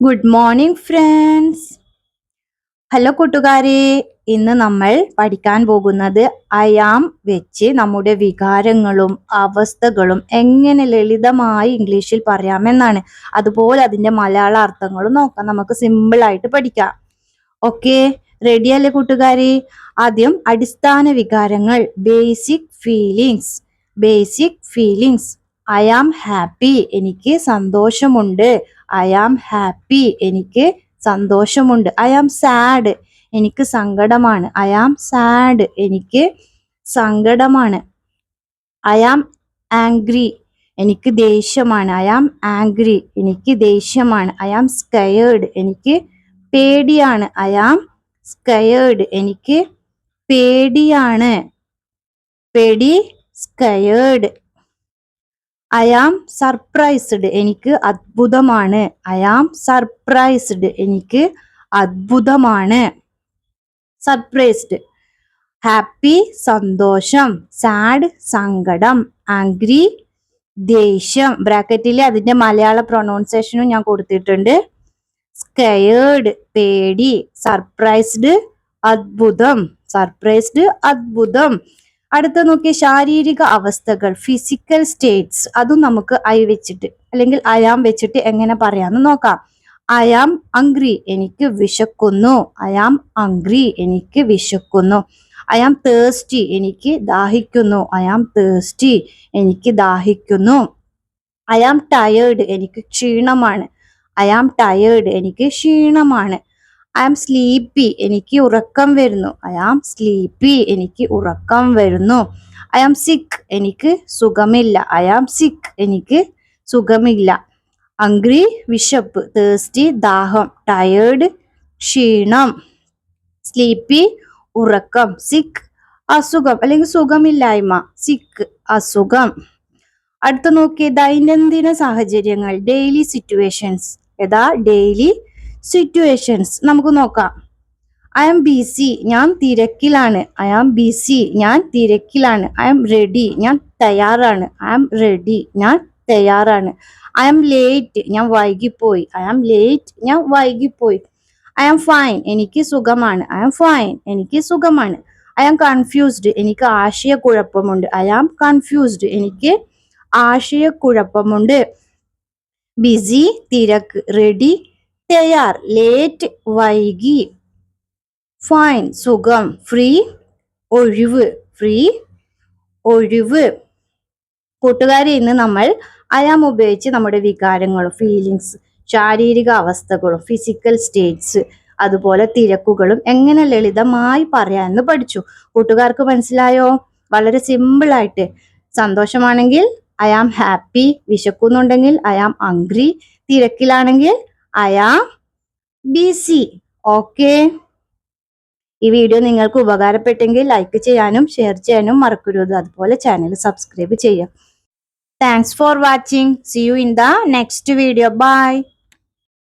Good morning friends hello കൂട്ടുകാരെ. ഇന്ന് നമ്മൾ പഠിക്കാൻ പോകുന്നത് അയാം വെച്ച് നമ്മുടെ വികാരങ്ങളും അവസ്ഥകളും എങ്ങനെ ലളിതമായി ഇംഗ്ലീഷിൽ പറയാമെന്നാണ്. അതുപോലെ അതിന്റെ മലയാള അർത്ഥങ്ങളും നോക്കാം. നമുക്ക് സിമ്പിളായിട്ട് പഠിക്കാം. ഓക്കെ റെഡി അല്ലേ കൂട്ടുകാരെ? ആദ്യം അടിസ്ഥാന വികാരങ്ങൾ basic feelings basic feelings I am happy എനിക്ക് സന്തോഷമുണ്ട്. ഐ ആം ഹാപ്പി എനിക്ക് സന്തോഷമുണ്ട്. ഐ ആം സാഡ് എനിക്ക് സങ്കടമാണ്. ഐ ആം സാഡ് എനിക്ക് സങ്കടമാണ്. ഐ ആം ആംഗ്രി എനിക്ക് ദേഷ്യമാണ്. ഐ ആം ആംഗ്രി എനിക്ക് ദേഷ്യമാണ്. ഐ ആം സ്കയേർഡ് എനിക്ക് പേടിയാണ്. ഐ ആം സ്കയേർഡ് എനിക്ക് പേടിയാണ്. പേടി സ്കയേർഡ് ഐ ആം സർപ്രൈസ്ഡ് എനിക്ക് അത്ഭുതമാണ്. ഐ ആം സർപ്രൈസ്ഡ് എനിക്ക് അത്ഭുതമാണ്. സർപ്രൈസ്ഡ് ഹാപ്പി സന്തോഷം. സാഡ് സങ്കടം. ആംഗ്രി ദേഷ്യം. ബ്രാക്കറ്റിൽ അതിന്റെ മലയാള പ്രൊണൗൺസിയേഷനും ഞാൻ കൊടുത്തിട്ടുണ്ട്. സ്കയേർഡ് പേടി. സർപ്രൈസ്ഡ് അത്ഭുതം. സർപ്രൈസ്ഡ് അത്ഭുതം. അടുത്ത നോക്കിയ ശാരീരിക അവസ്ഥകൾ ഫിസിക്കൽ സ്റ്റേറ്റ്സ് അതും നമുക്ക് ഐ വെച്ചിട്ട് അല്ലെങ്കിൽ അയാം വെച്ചിട്ട് എങ്ങനെ പറയാന്ന് നോക്കാം. അയാം അങ്ക്രി എനിക്ക് വിശക്കുന്നു. അയാം അങ്ക്രി എനിക്ക് വിശക്കുന്നു. അയാം തേഴ്സ്റ്റി എനിക്ക് ദാഹിക്കുന്നു. അയാം തേഴ്സ്റ്റി എനിക്ക് ദാഹിക്കുന്നു. അയാം ടയേർഡ് എനിക്ക് ക്ഷീണമാണ്. അയാം ടയേർഡ് എനിക്ക് ക്ഷീണമാണ്. ഐ ആം സ്ലീപ്പി എനിക്ക് ഉറക്കം വരുന്നു. ഐ ആം സ്ലീപ്പി എനിക്ക് ഉറക്കം വരുന്നു. ഐ ആം സിക്ക് എനിക്ക് സുഖമില്ല. ഐ ആം സിക്ക് എനിക്ക് സുഖമില്ല. അങ്ക്രി വിശപ്പ് തേഴ്സ്റ്റി ദാഹം ടയേർഡ് ക്ഷീണം സ്ലീപ്പി ഉറക്കം സിക്ക് അസുഖം അല്ലെങ്കിൽ സുഖമില്ലായ്മ സിക്ക് അസുഖം. അടുത്ത നോക്കിയ ദൈനംദിന സാഹചര്യങ്ങൾ ഡെയിലി സിറ്റുവേഷൻസ് ഏതാ ഡെയിലി സിറ്റുവേഷൻസ് നമുക്ക് നോക്കാം ഐ ആം ബിസി ഞാൻ തിരക്കിലാണ് ഐ ആം ബിസി ഞാൻ തിരക്കിലാണ് ഐ ആം റെഡി ഞാൻ തയ്യാറാണ് ഐ ആം റെഡി ഞാൻ തയ്യാറാണ് ഐ ആം ലേറ്റ് ഞാൻ വൈകിപ്പോയി ഐ ആം ലേറ്റ് ഞാൻ വൈകിപ്പോയി ഐ ആം ഫൈൻ എനിക്ക് സുഖമാണ് ഐ ആം ഫൈൻ എനിക്ക് സുഖമാണ് ഐ ആം കൺഫ്യൂസ്ഡ് എനിക്ക് ആശയക്കുഴപ്പമുണ്ട് ഐ ആം കൺഫ്യൂസ്ഡ് എനിക്ക് ആശയക്കുഴപ്പമുണ്ട് ബിസി തിരക്ക് റെഡി തയ്യാർ ലേറ്റ് വൈകി. ഫൈൻ സുഖം ഫ്രീ ഒഴിവ് ഫ്രീ ഒഴിവ്. കൂട്ടുകാരി ഇന്ന് നമ്മൾ അയാം ഉപയോഗിച്ച് നമ്മുടെ വികാരങ്ങളും ഫീലിങ്സ് ശാരീരിക അവസ്ഥകളും ഫിസിക്കൽ സ്റ്റേറ്റ്സ് അതുപോലെ തിരക്കുകളും എങ്ങനെ ലളിതമായി പറയാമെന്ന് പഠിച്ചു. കൂട്ടുകാർക്ക് മനസ്സിലായോ? വളരെ സിമ്പിൾ ആയിട്ട്. സന്തോഷമാണെങ്കിൽ ഐ ആം ഹാപ്പി വിശക്കുന്നുണ്ടെങ്കിൽ ഐ ആം അങ്ക്രി തിരക്കിലാണെങ്കിൽ ഐ ആം ബിസി. ഓക്കെ. ഈ വീഡിയോ നിങ്ങൾക്ക് ഉപകാരപ്പെട്ടെങ്കിൽ ലൈക്ക് ചെയ്യാനും ഷെയർ ചെയ്യാനും മറക്കരുത്. അതുപോലെ ചാനൽ സബ്സ്ക്രൈബ് ചെയ്യാം. Thanks for watching see you in the next video bye